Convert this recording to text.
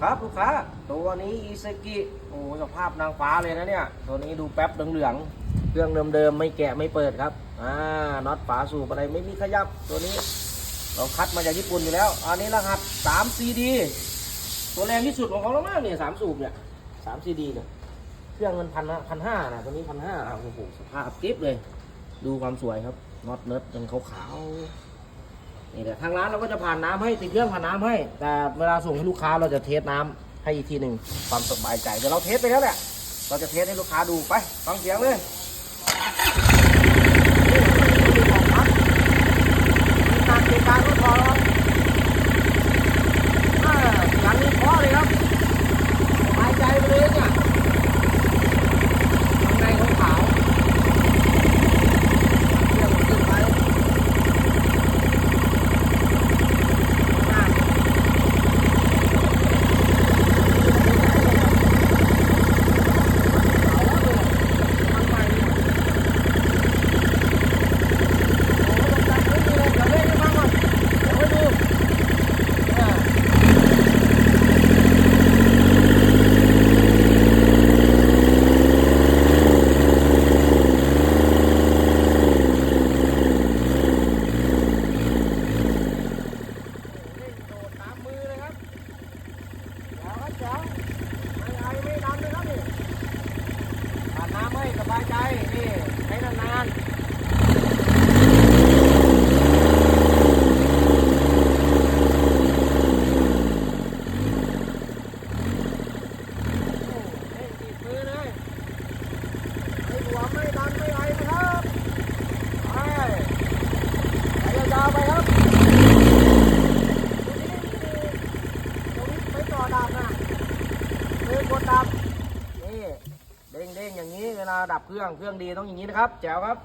ครับลูกค้า ตัวนี้อีเซกิโอ้สภาพนางฟ้าเลยนะเนี่ย ตัวนี้ดูแป๊บเหลืองๆเครื่องเดิมๆไม่แกะไม่เปิดครับอ่าน็อตฝาสูบอะไรไม่มีขยับตัวนี้ เราคัดมาจากญี่ปุ่นอยู่แล้ว อันนี้รหัส3 CD ตัวแรงที่สุดของเขาแล้วมั้งเนี่ยสามสูบเนี่ยสามซีดีเนี่ยเครื่องมันพันพันห้านะตัวนี้พันห้าโอ้โหสภาพกิ๊บเลย ดูความสวยครับน็อตเนิร์ดยังขาวๆ นี่แหละทางร้านเราก็จะผ่านน้ำให้ติดเครื่องผ่านน้ำให้ แต่เวลาส่งให้ลูกค้าเราจะเทสน้ำให้อีกทีหนึ่งความสบายใจแต่เราเทสไปแล้วแหละเราจะเทสให้ลูกค้าดูไปฟังเสียงเลยการติดการก็พอแล้วอ่าเสียงนี้เพราะเลยครับสบายใจไปเลยเนี่ยข้างในขาวๆ เรื่องมันขึ้นไปข้างหน้าเอาใหม่ดิโอ้ยจับไม่ดีเลยเดี๋ยวเล่นให้ฟังก่อนเดี๋ยวให้ดูเนี่ยเล่นโดดตามมือเลยครับเดี๋ยวครับเดี๋ยวไม่ไอไม่ดำเลยครับนี่ ผ่านน้ำไม่สบายใจนี่ใช้นานๆโอ้เล่นติดมือเลยไม่หลวมไม่ดันไม่ไอนะครับไปไปยาวๆไปครับดูนี่นี่ตรงนี้ไม่ต่อดับนะคือ กดดับนี่เด้งๆอย่างนี้เวลาดับเครื่องเครื่องดีต้องอย่างนี้นะครับแจ๋วครับ